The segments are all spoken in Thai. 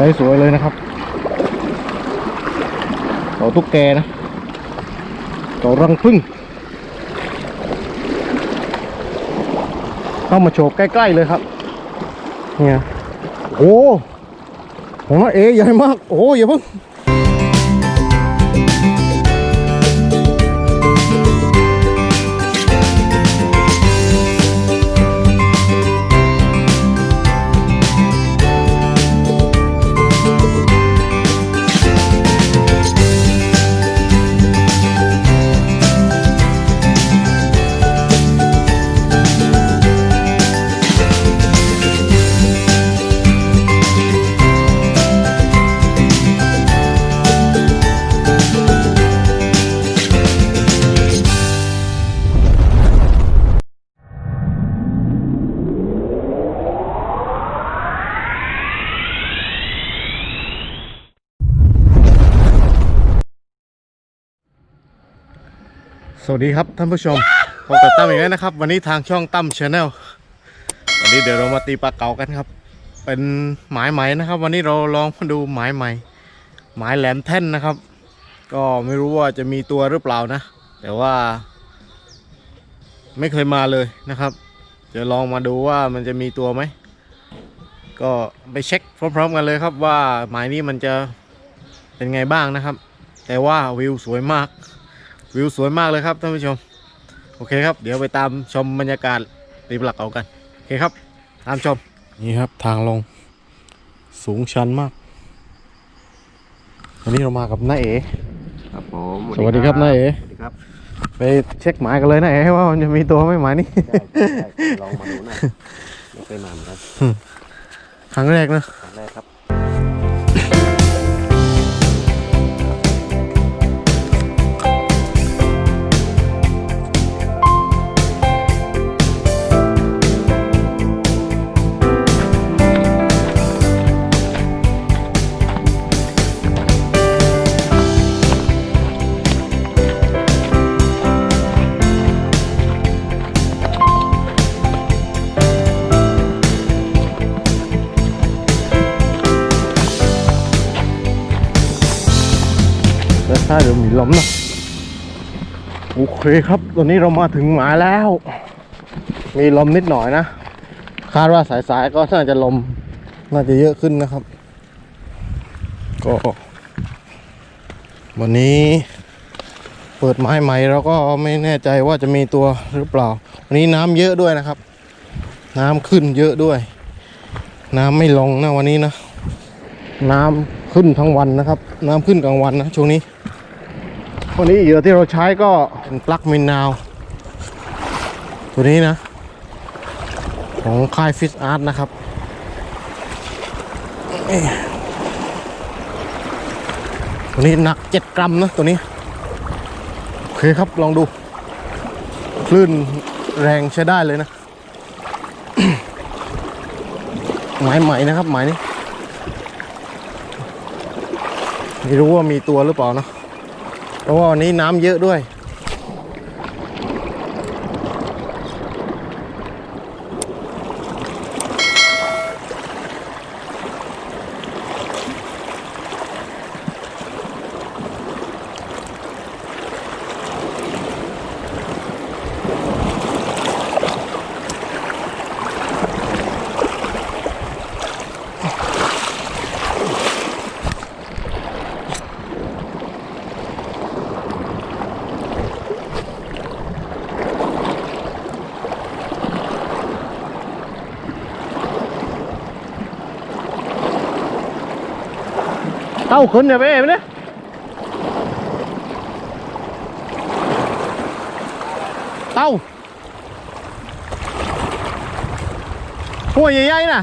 ซส์สวยเลยนะครับต่อตุ๊กแกนะต่อรังผึ้งเข้ามาโฉบใกล้ๆเลยครับ เนี่ย โอ้ของน้าเอใหญ่มาก โอ้อย่าเพิ่ง ดีครับท่านผู้ชมพบกับตั้มอีกแล้วนะครับ วันนี้ทางช่องตั้มชาแนลวันนี้เดี๋ยวเรามาตีปลาเก๋ากันครับ เป็นหมายไหม่นะครับ วันนี้เราลองมาดูหมายไหม่หมายแหลมแท่นนะครับ ก็ไม่รู้ว่าจะมีตัวหรือเปล่านะ แต่ว่า ไม่เคยมาเลยนะครับจะลองมาดูว่ามันจะมีตัวไหมก็ไปเช็คพร้อมๆกันเลยครับว่าหมายนี้มันจะเป็นไงบ้างนะครับ แต่ว่าวิวสวยมาก วิวสวยมากเลยครับท่านผู้ชม โอเคครับ เดี๋ยวไปตามชมบรรยากาศตีปลักเอากัน โอเคครับ ตามชม นี่ครับทางลง สูงชันมาก วันนี้เรามากับน้าเอ๋ครับผมสวัสดีครับนายเอ๋สวัสดีครับ ไปเช็คหมายกันเลยน้าเอ๋ว่ามันจะมีตัวไหม่หมายนี้ได้ได้ลองมาดูหน่อยไม่เคยมาเหมือนกันครั้งแรกนะครั้งแรกครับ เคครับตอนนี้เรามาถึงหมายแล้ว มีลมนิดหน่อยนะ คาดว่าสายๆก็น่าจะลม น่าจะเยอะขึ้นนะครับ ก็ วันนี้เปิดไม้ใหม่เราก็ไม่แน่ใจว่าจะมีตัวหรือเปล่า วันนี้น้ำเยอะด้วยนะครับ น้ำขึ้นเยอะด้วย น้ำไม่ลงนะวันนี้นะ น้ำขึ้นทั้งวันนะครับ น้ำขึ้นกลางวันนะช่วงนี้ วันนี้เหยื่อที่เราใช้ก็เป็นปลั๊กมินนาว ตัวนี้นะ ของค่ายฟิสอาร์ตนะครับตัวนี้หนัก7กรัมนะตัวนี้ โอเคครับลองดู คลื่นแรงใช้ได้เลยนะ หมายใหม่นะครับ หมายนี้ ไม่รู้ว่ามีตัวหรือเปล่านะ เพราะว่าวันนี้น้ำเยอะด้วย เต้าขึ้นเนี่ยไปเอ๋เนี่ยเต้าหัวใหญ่ๆน่ะ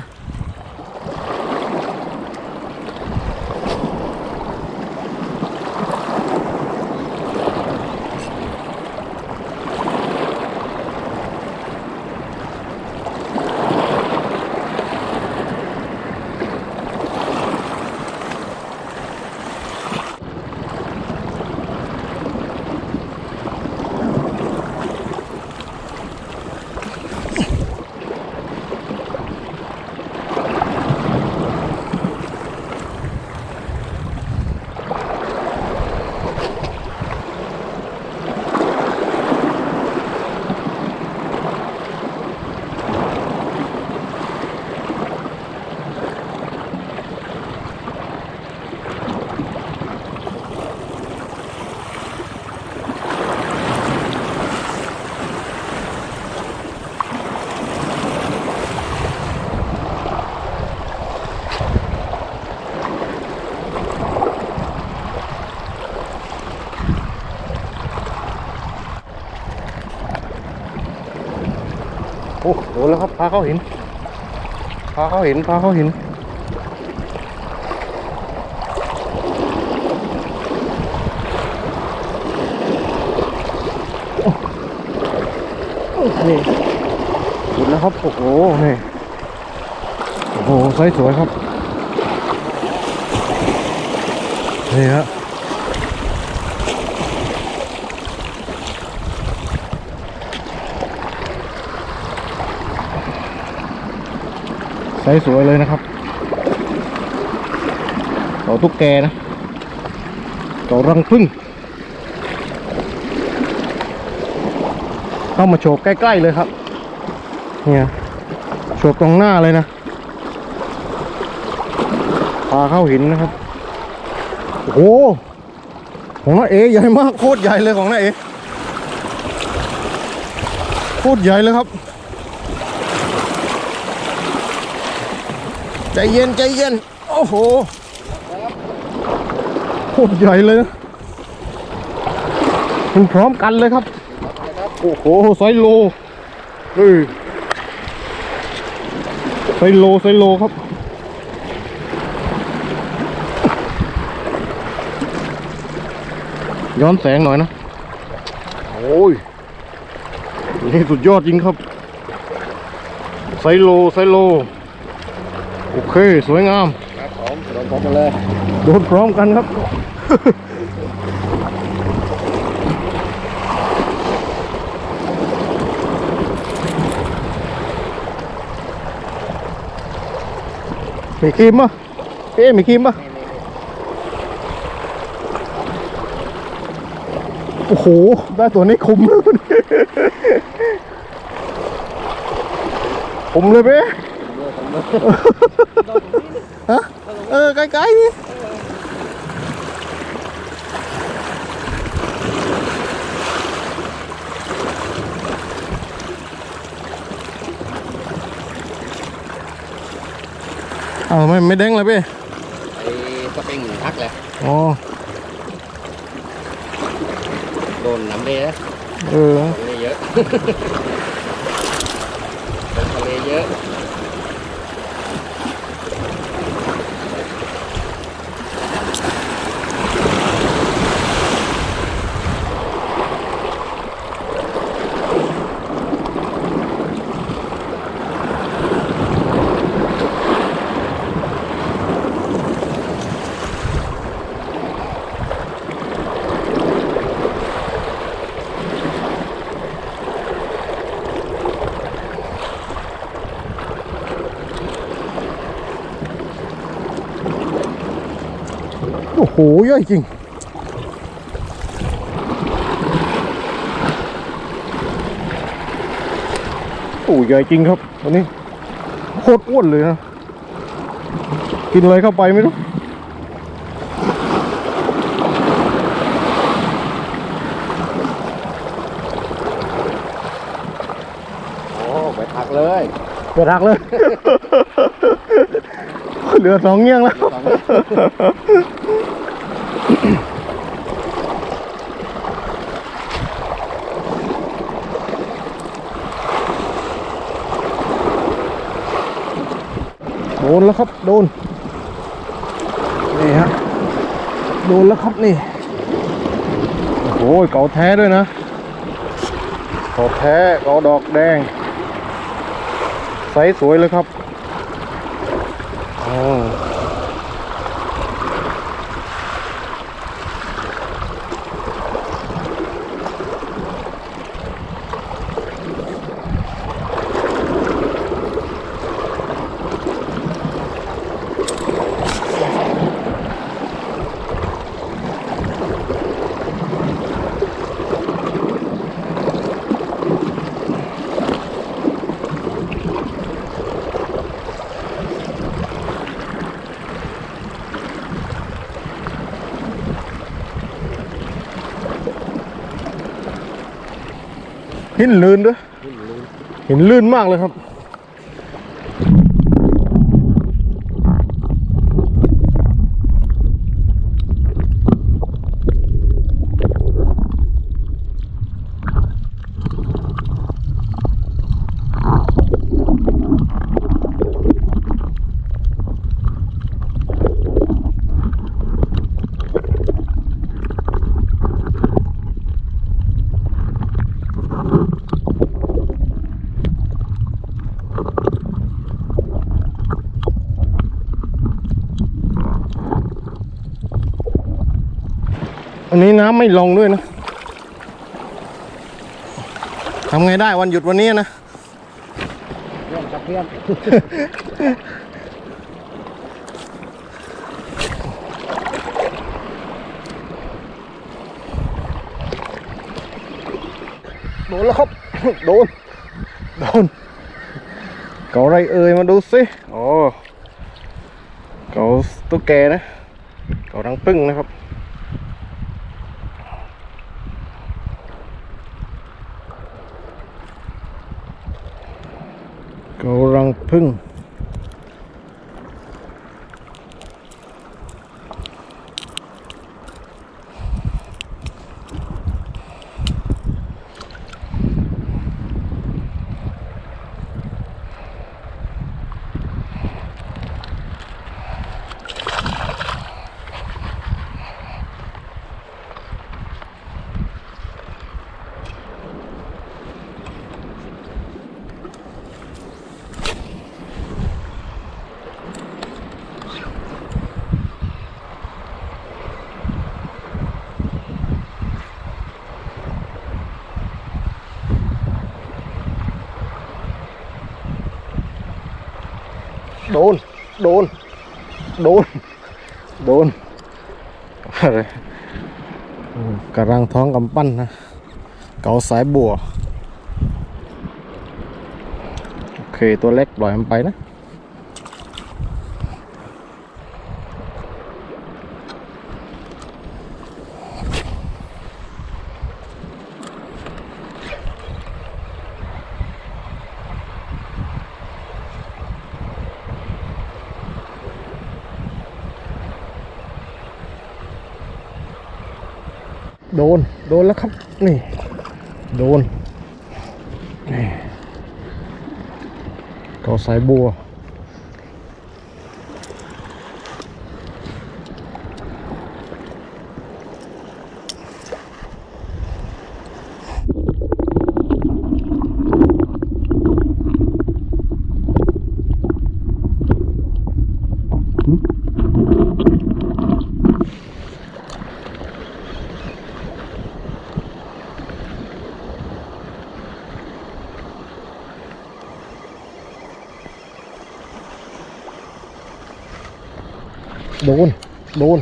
ดนแล้วครับพาเข้าหินพาเข้าหินพาเข้าหินนี่หยุดแล้วครับ โอ้โหนี่โอ้โหไซส์สวยครับ นี่ฮะ ส์สวยเลยนะครับต่อตุ๊กแกนะต่อรังผึ้งเข้ามาโฉบใกล้ ๆ เลยครับ เนี่ยโฉบตรงหน้าเลยนะพาเข้าหินนะครับ โอ้โหของน้าเอใหญ่มากโคตรใหญ่เลยของน้าเอโคตรใหญ่เลยครับ ใจเย็นใจเย็น โอ้โหโคตรใหญ่เลยนะมันพร้อมกันเลยครับ โอ้โหไซโลเฮ้ยไซโลไซโลครับย้อนแสงหน่อยนะ โอ้ย นี่สุดยอดจริงครับ ไซโล ไซโล โอเค สวยงามครับผมโดนพบกันเลยโดนพร้อมกันครับ มีครีมป่ะเอ๊ะมีครีมป่ะโอ้โห ได้ตัวนี้คุมเลยคุมเลยเป้ ฮะเออไกลๆนี่อ้าวไม่ไม่เด้งเลยเป้ไอ้สปริงทักเลยอ๋อโดนน้ำเดย์นะเออทะเลเยอะโดนทะเลเยอะ โอ้โหย่อยจริง โอ้ใหญ่จริงครับวันนี้โคตรอ้วนเลยนะ กินอะไรเข้าไปไม่รู้โอ้ไปพักเลยไปรักเลย เหลือสองเงี้ยงแล้วสองเงี้ย โดนแล้วครับโดน นี่ฮะ โดนแล้วครับนี่ โอ้โหเก๋าแท้ด้วยนะเก๋าแท้เก๋าดอกแดงไซส์สวยเลยครับ หินลื่นด้วยหินลื่นมากเลยครับ อันนี้น้ำไม่ลงด้วยนะทำไงได้วันหยุดวันนี้นะเรื่องกับเพื่อนโดนแล้วครับ โดน โดน เก่าอะไรเอ่ยมาดูสิโอ้เก่าตุ๊กแกนะเก่ารังพึ่งนะครับเก่ารังพึ่ง โดน โดน โดน โดนกระรังท้องกำปั้นนะ เกาสายบัว โอเค ตัวเล็กปล่อยมันไปนะ โด นแล้วครับ นี่ โดนนี่เกาสายบัว โดน โดน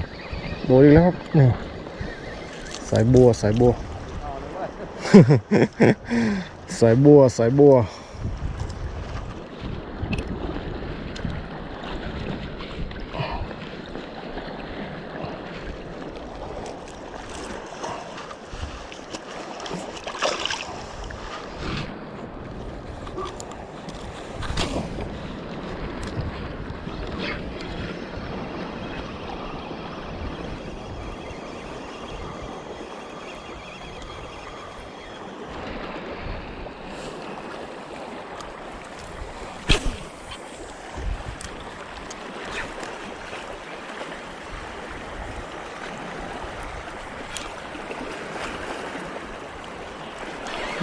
โดนอีกแล้วครับนี่สายบัว สายบัว สายบัว สายบัว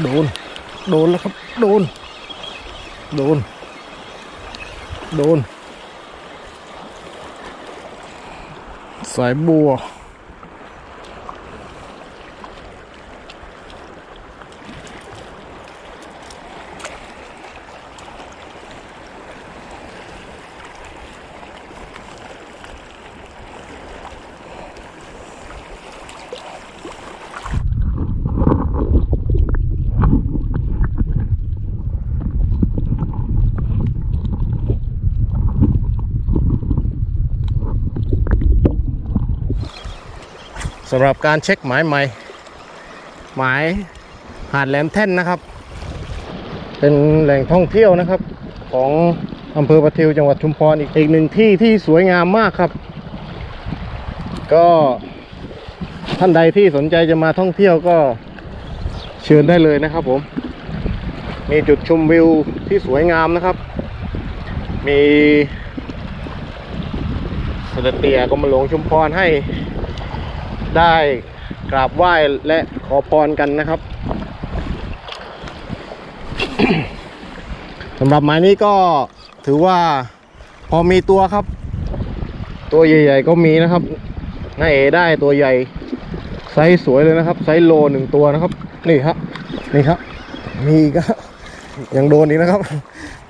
โดน โดนแล้วครับ โดน โดน โดน สายบัว สำหรับการเช็คหมายใหม่ หมายหาดแหลมแท่นนะครับ เป็นแหล่งท่องเที่ยวนะครับ ของอำเภอประทิวจังหวัดชุมพรอีกอีกหนึ่งที่ที่สวยงามมากครับ ก็ท่านใดที่สนใจจะมาท่องเที่ยวก็เชิญได้เลยนะครับผม มีจุดชมวิวที่สวยงามนะครับ มีสด็จเตียกรมหลวงชุมพรให้ ได้กราบไหว้และขอพรกันนะครับสำหรับไม้นี้ก็ถือว่าพอมีตัวครับ ตัวใหญ่ ๆ ก็มีนะครับน้าเอได้ตัวใหญ่ไซส์สวยเลยนะครับ ไซส์โลหนึ่งตัวนะครับ นี่ครับนี่ครับ มีก็ยังโดนอีกนะครับ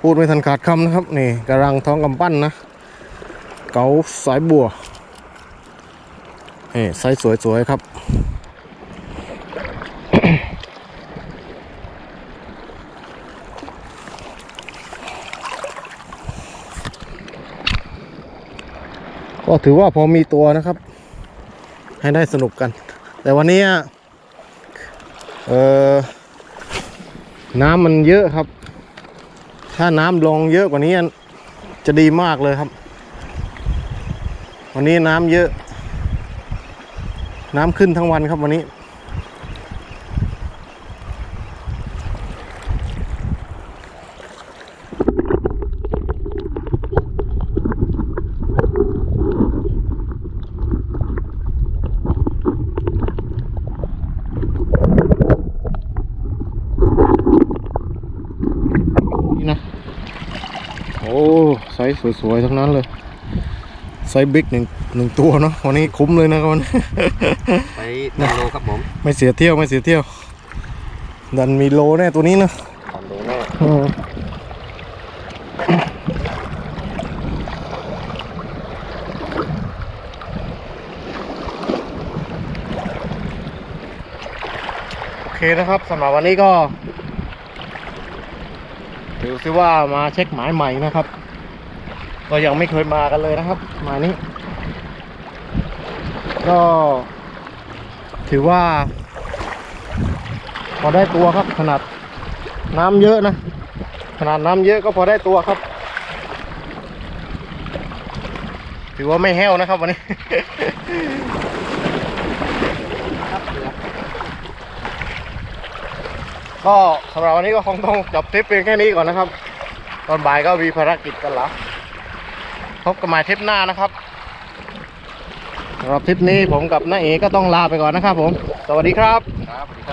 พูดไม่ทันขาดคำนะครับ นี่กระรังท้องกำปั้นนะ เก๋าสายบัว นี่ไซส์สวยๆครับ ก็ถือว่าพอมีตัวนะครับ ให้ได้สนุกกัน แต่วันนี้เออน้ำมันเยอะครับ ถ้าน้ำลงเยอะกว่านี้จะดีมากเลยครับ วันนี้น้ำเยอะ น้ำขึ้นทั้งวันครับวันนี้ นี่นะ โอ้ไซส์สวยๆ ทั้งนั้นเลย ไซส์บิ๊กหนึ่งหนึ่งตัวเนาะวันนี้คุ้มเลยนะครับวันนี้ไปตันโลครับผมไม่เสียเที่ยวไม่เสียเที่ยว ดันมีโลแน่ตัวนี้นะตันโลแน่อืมโอเคนะครับสำหรับวันนี้ก็ถือซิว่ามาเช็คหมายใหม่นะครับ ก็ยังไม่เคยมากันเลยนะครับ มานี้ ก็ถือว่า พอได้ตัวครับ ขนาดน้ำเยอะนะ ขนาดน้ำเยอะก็พอได้ตัวครับ ถือว่าไม่แห้วนะครับวันนี้ก็สำหรับวันนี้ก็คงต้องจบทริปเพียงแค่นี้ก่อนนะครับ ตอนบ่ายก็มีภารกิจกันแล้ว พบกันใหม่ทริปหน้านะครับสำหรับทริปนี้ผมกับน้าเอก็ต้องลาไปก่อนนะครับผม สวัสดีครับครับสวัสดีครับ